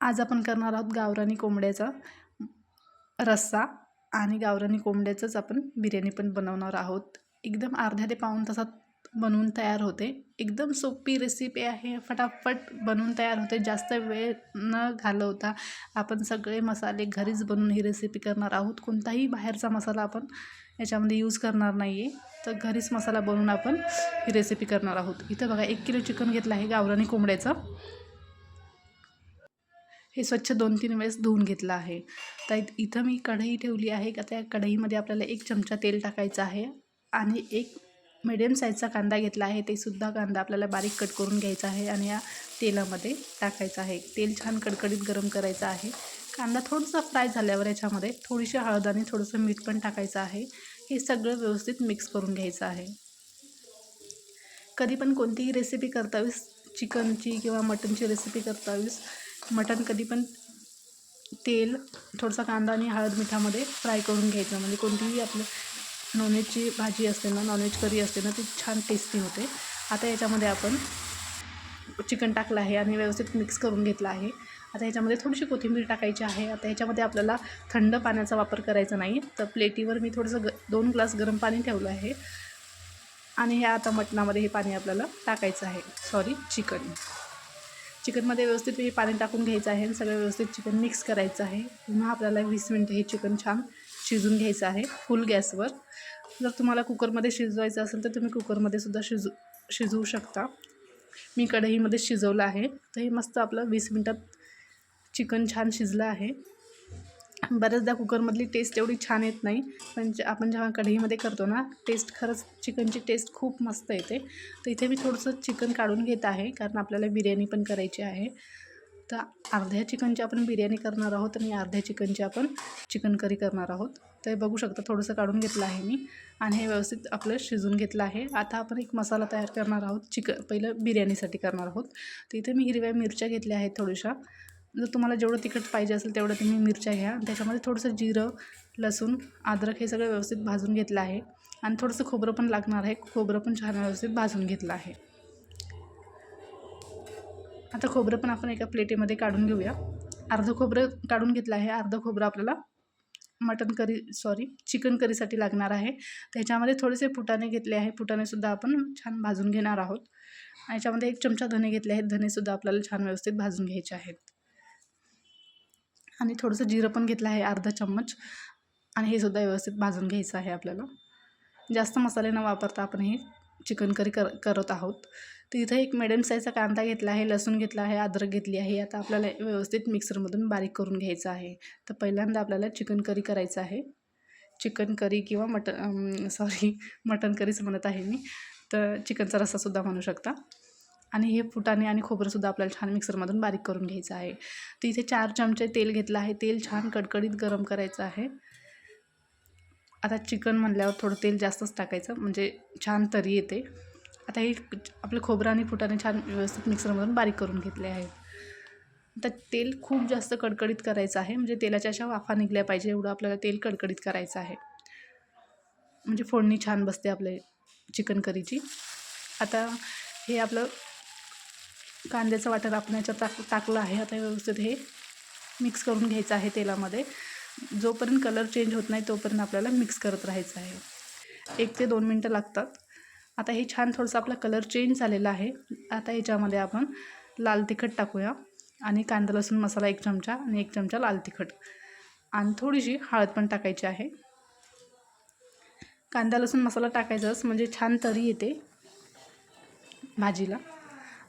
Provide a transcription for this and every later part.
आज आपण करणार आहोत गावरानी कोंबड्याचा रस्सा आणि गावरानी कोंबड्याचंच आपण बिर्याणी पण बनवणार आहोत. एकदम अर्ध्या ते पाऊण तासात बनवून तयार होते. एकदम सोपी रेसिपी आहे. फटाफट बनवून तयार होते. जास्त वेळ न घालवता आपण सगळे मसाले घरीच बनवून ही रेसिपी करणार आहोत. कोणताही बाहेरचा मसाला आपण याच्यामध्ये यूज करणार नाही आहे तर घरीच मसाला बनवून आपण ही रेसिपी करणार आहोत. इथं बघा एक किलो चिकन घेतलं आहे गावरानी कोंबड्याचं. हे स्वच्छ दोन तीन वेळेस धुवून घेतलं आहे. तर इथं मी कढई ठेवली आहे का त्या कढईमध्ये आपल्याला एक चमचा तेल टाकायचं आहे आणि एक मिडियम साईजचा कांदा घेतला आहे. ते सुद्धा कांदा आपल्याला बारीक कट करून घ्यायचा आहे आणि या तेलामध्ये टाकायचं आहे. तेल छान कडकडीत गरम करायचं आहे. कांदा थोडासा फ्राय झाल्यावर याच्यामध्ये थोडीशी हळद आणि थोडंसं मीठ पण टाकायचं आहे. हे सगळं व्यवस्थित मिक्स करून घ्यायचं आहे. कधी पण कोणतीही रेसिपी करतावीस चिकनची किंवा मटनची रेसिपी करतावीस मटन कधी पण तेल थोडासा कांदा आणि हळद मिठामध्ये फ्राय करून घ्यायचं. म्हणजे कोणतीही आपलं नॉनव्हेजची भाजी असते ना नॉनव्हेज करी असते ना ती छान टेस्टी होते. आता याच्यामध्ये आपण चिकन टाकलं आहे आणि व्यवस्थित मिक्स करून घेतलं आहे. आता ह्याच्यामध्ये थोडीशी कोथिंबीर टाकायची आहे. आता ह्याच्यामध्ये आपल्याला थंड पाण्याचा वापर करायचा नाही. तर प्लेटीवर मी थोडंसं ग दोन ग्लास गरम पाणी ठेवलं आहे. आणि ह्या आता मटणामध्ये हे पाणी आपल्याला टाकायचं आहे. सॉरी चिकन चिकनमध्ये व्यवस्थित हे पाणी टाकून घ्यायचं आहे आणि सगळं व्यवस्थित चिकन मिक्स करायचं आहे. पुन्हा आपल्याला वीस मिनटं हे चिकन छान शिजून घ्यायचं आहे फुल गॅसवर. जर तुम्हाला कुकरमध्ये शिजवायचं असेल तर तुम्ही कुकरमध्ये सुद्धा शिजू शिजवू शकता. मी कढईमध्ये शिजवलं आहे. तर हे मस्त आपलं वीस मिनटात चिकन छान शिजलं आहे. बऱ्याचदा कुकरमधली टेस्ट एवढी छान येत नाही. पण जे आपण जेव्हा कढईमध्ये करतो ना टेस्ट खरंच चिकनची टेस्ट खूप मस्त येते. तर इथे मी थोडंसं चिकन काढून घेत आहे कारण आपल्याला बिर्याणी पण करायची आहे. तर अर्ध्या चिकनची आपण बिर्याणी करणार आहोत आणि अर्ध्या चिकनची आपण चिकन करी करणार आहोत. तर बघू शकता थोडंसं काढून घेतलं आहे मी आणि हे व्यवस्थित आपलं शिजून घेतलं आहे. आता आपण एक मसाला तयार करणार आहोत चिकन पहिलं बिर्याणीसाठी करणार आहोत. तर इथे मी हिरव्या मिरच्या घेतल्या आहेत थोड्याशा. जर तुम्हाला जेवढं तिखट पाहिजे असेल तेवढं तुम्ही मिरच्या घ्या. त्याच्यामध्ये थोडंसं जिरं लसूण अद्रक हे सगळं व्यवस्थित भाजून घेतलं आहे. आणि थोडंसं खोबरं पण लागणार आहे. खोबरं पण छान व्यवस्थित भाजून घेतलं आहे. आता खोबरं पण आपण एका प्लेटीमध्ये काढून घेऊया. अर्धं खोबरं काढून घेतलं आहे. अर्धं खोबरं आपल्याला मटन करी सॉरी चिकन करीसाठी लागणार आहे. त्याच्यामध्ये थोडेसे फुटाणे घेतले आहे. फुटाणेसुद्धा आपण छान भाजून घेणार आहोत. याच्यामध्ये एक चमचा धने घेतले आहेत. धनेसुद्धा आपल्याला छान व्यवस्थित भाजून घ्यायचे आहेत. आणि थोडंसं जिरं पण घेतलं आहे अर्धा चम्मच. आणि हे सुद्धा व्यवस्थित भाजून घ्यायचं आहे आपल्याला. जास्त मसाले न वापरता आपण हे चिकन करी कर करत आहोत. तर इथं एक मिडियम साईजचा कांदा घेतला आहे लसूण घेतला आहे अद्रक घेतली आहे. आता आपल्याला व्यवस्थित मिक्सरमधून बारीक करून घ्यायचं आहे. तर पहिल्यांदा आपल्याला चिकन करी करायचं आहे. चिकन करी किंवा मटन सॉरी मटन करीच म्हणत आहे मी. तर चिकनचा रस्सासुद्धा म्हणू शकता. आणि हे फुटाणे आणि खोबरंसुद्धा आपल्याला छान मिक्सरमधून बारीक करून घ्यायचं आहे. तर इथे चार चमचे तेल घेतलं आहे. तेल छान कडकडीत गरम करायचं आहे. आता चिकन म्हणल्यावर थोडं तेल जास्तच टाकायचं म्हणजे छान तरी येते. आता हे आपलं खोबरं आणि फुटाणे छान व्यवस्थित मिक्सरमधून बारीक करून घेतले आहे. आता तेल खूप जास्त कडकडीत करायचं आहे म्हणजे तेलाच्या अशा वाफा निघल्या पाहिजे एवढं आपल्याला तेल कडकडीत करायचं आहे. म्हणजे फोडणी छान बसते आपले चिकन करीची. आता हे आपलं कांद्याचं वाटण आपण याच्यात टाक टाकलं आहे. आता व्यवस्थित हे मिक्स करून घ्यायचं आहे तेलामध्ये. जोपर्यंत कलर चेंज होत नाही तोपर्यंत आपल्याला मिक्स करत राहायचं आहे. एक ते दोन मिनटं लागतात. आता हे छान थोडंसं आपला कलर चेंज झालेला आहे. आता याच्यामध्ये आपण लाल तिखट टाकूया आणि कांदा लसूण मसाला एक चमचा आणि एक चमचा लाल तिखट. आणि थोडीशी हळद पण टाकायची आहे. कांदा लसूण मसाला टाकायचाच म्हणजे छान तरी येते भाजीला.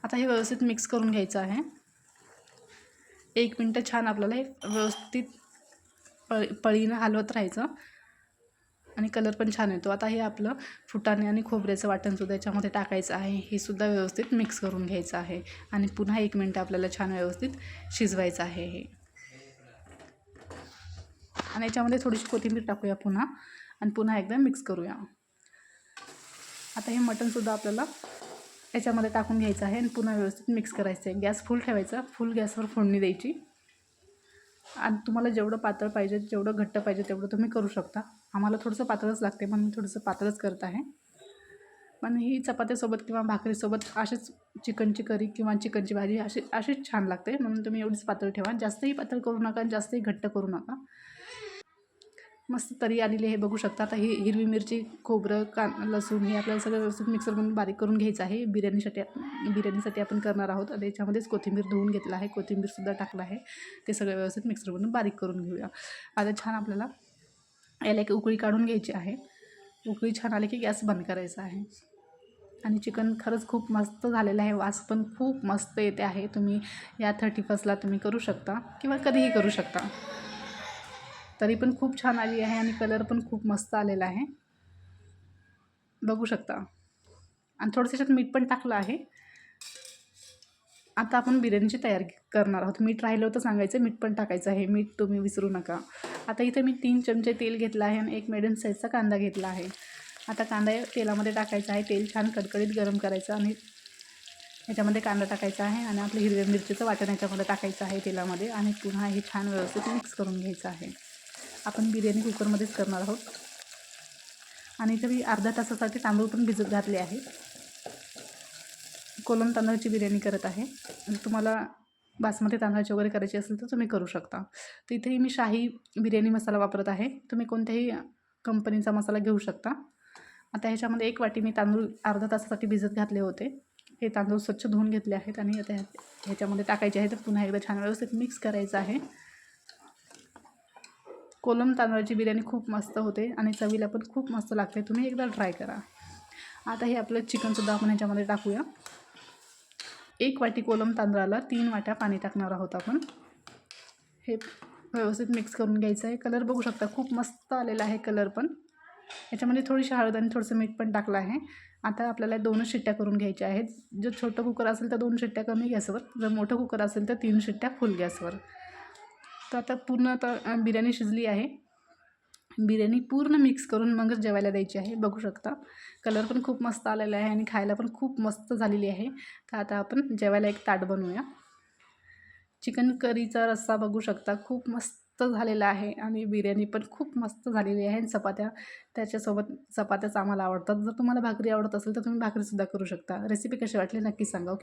आता हे व्यवस्थित मिक्स करून घ्यायचं आहे. एक मिनटं छान आपल्याला हे व्यवस्थित पळी पळीनं हलवत राहायचं. आणि कलर पण छान येतो. आता हे आपलं फुटाणे आणि खोबऱ्याचं वाटणसुद्धा याच्यामध्ये टाकायचं आहे. हे सुद्धा व्यवस्थित मिक्स करून घ्यायचं आहे. आणि पुन्हा एक मिनटं आपल्याला छान व्यवस्थित शिजवायचं आहे हे. आणि याच्यामध्ये थोडीशी कोथिंबीर टाकूया पुन्हा. आणि पुन्हा एकदा मिक्स करूया. आता हे मटणसुद्धा आपल्याला याच्यामध्ये टाकून घ्यायचं आहे आणि पुन्हा व्यवस्थित मिक्स करायचं आहे. गॅस फुल ठेवायचा. फुल गॅसवर फोडणी द्यायची. आणि तुम्हाला जेवढं पातळ पाहिजे जेवढं घट्ट पाहिजे तेवढं तुम्ही करू शकता. आम्हाला थोडंसं पातळच लागते म्हणून मी थोडंसं पातळच करत आहे. पण ही चपात्यासोबत किंवा भाकरीसोबत अशीच चिकनची करी किंवा चिकनची भाजी अशी अशीच छान लागते. म्हणून तुम्ही एवढीच पातळ ठेवा. जास्तही पातळ करू नका जास्तही घट्ट करू नका. मस्त तरी आलेली हे बघू शकता. आता ही हिरवी मिरची खोबरं कान लसूण हे आपल्याला सगळं व्यवस्थित मिक्सरमधून बारीक करून घ्यायचं आहे. बिर्याणीसाठी बिर्याणीसाठी आपण करणार आहोत. आणि याच्यामध्येच कोथिंबीर धुवून घेतलं आहे. कोथिंबीरसुद्धा टाकलं आहे. ते सगळं व्यवस्थित मिक्सरमधून बारीक करून घेऊया. आता छान आपल्याला याला एक उकळी काढून घ्यायची आहे. उकळी छान आली की गॅस बंद करायचा आहे. आणि चिकन खरंच खूप मस्त झालेलं आहे. वास पण खूप मस्त येते आहे. तुम्ही या थर्टी फर्स्टला तुम्ही करू शकता किंवा कधीही करू शकता. तरी पण खूप छान आली आहे आणि कलर पण खूप मस्त आलेला आहे. बघू शकता. आणि थोडंसं याच्यात मीठ पण टाकलं आहे. आता आपण बिर्याणीची तयारी करणार आहोत. मीठ राहिलं होतं सांगायचं मीठ पण टाकायचं आहे. मीठ तुम्ही विसरू नका. आता इथे मी तीन चमचे तेल घेतलं आहे आणि एक मिडियम साईजचा कांदा घेतला आहे. आता कांदा तेलामध्ये टाकायचा आहे. तेल छान कडकडीत गरम करायचं आणि याच्यामध्ये कांदा टाकायचा आहे आणि आपलं हिरव्या मिरचीचं वाटण याच्यामध्ये टाकायचं आहे तेलामध्ये आणि पुन्हा हे छान व्यवस्थित मिक्स करून घ्यायचं आहे. आपण बिर्याणी कुकरमध्येच करणार आहोत. आणि इथं मी अर्ध्या तासासाठी तांदूळ पण भिजत घातले आहे. कोलम तांदळाची बिर्याणी करत आहे. आणि तुम्हाला बासमती तांदळाची वगैरे करायची असेल तर तुम्ही करू शकता. तर इथेही मी शाही बिर्याणी मसाला वापरत आहे. तुम्ही कोणत्याही कंपनीचा मसाला घेऊ शकता. आता ह्याच्यामध्ये एक वाटी मी तांदूळ अर्धा तासासाठी भिजत घातले होते. हे तांदूळ स्वच्छ धुवून घेतले आहेत आणि आता ह्याच्यामध्ये टाकायचे आहे तर पुन्हा एकदा छान व्यवस्थित मिक्स करायचं आहे. कोलम तांदळाची बिर्याणी खूप मस्त होते आणि चवीला पण खूप मस्त लागते. तुम्ही एकदा ट्राय करा. आता हे आपलं चिकनसुद्धा आपण ह्याच्यामध्ये टाकूया. एक वाटी कोलम तांदळाला तीन वाट्या पाणी टाकणार आहोत आपण. हे व्यवस्थित मिक्स करून घ्यायचं आहे. कलर बघू शकता खूप मस्त आलेला आहे कलर पण. याच्यामध्ये थोडीशी हळद आणि थोडंसं मीठ पण टाकलं आहे. आता आपल्याला दोनच शिट्ट्या करून घ्यायच्या आहेत. जर छोटं कुकर असेल तर दोन शिट्ट्या कमी गॅसवर. जर मोठं कुकर असेल तर तीन शिट्ट्या फुल गॅसवर. तर आता पूर्ण आता बिर्याणी शिजली आहे. बिर्याणी पूर्ण मिक्स करून मगच जेवायला द्यायची आहे. बघू शकता. कलर पण खूप मस्त आलेला आहे आणि खायला पण खूप मस्त झालेली आहे. तर आता आपण जेवायला एक ताट बनवूया. चिकन करीचा रस्सा बघू शकता. खूप मस्त झालेला आहे आणि बिर्याणी पण खूप मस्त झालेली आहे. आणि चपात्या त्याच्यासोबत चपात्याच आम्हाला आवडतात. जर तुम्हाला भाकरी आवडत असेल तर तुम्ही भाकरीसुद्धा करू शकता. रेसिपी कशी वाटली नक्की सांगा.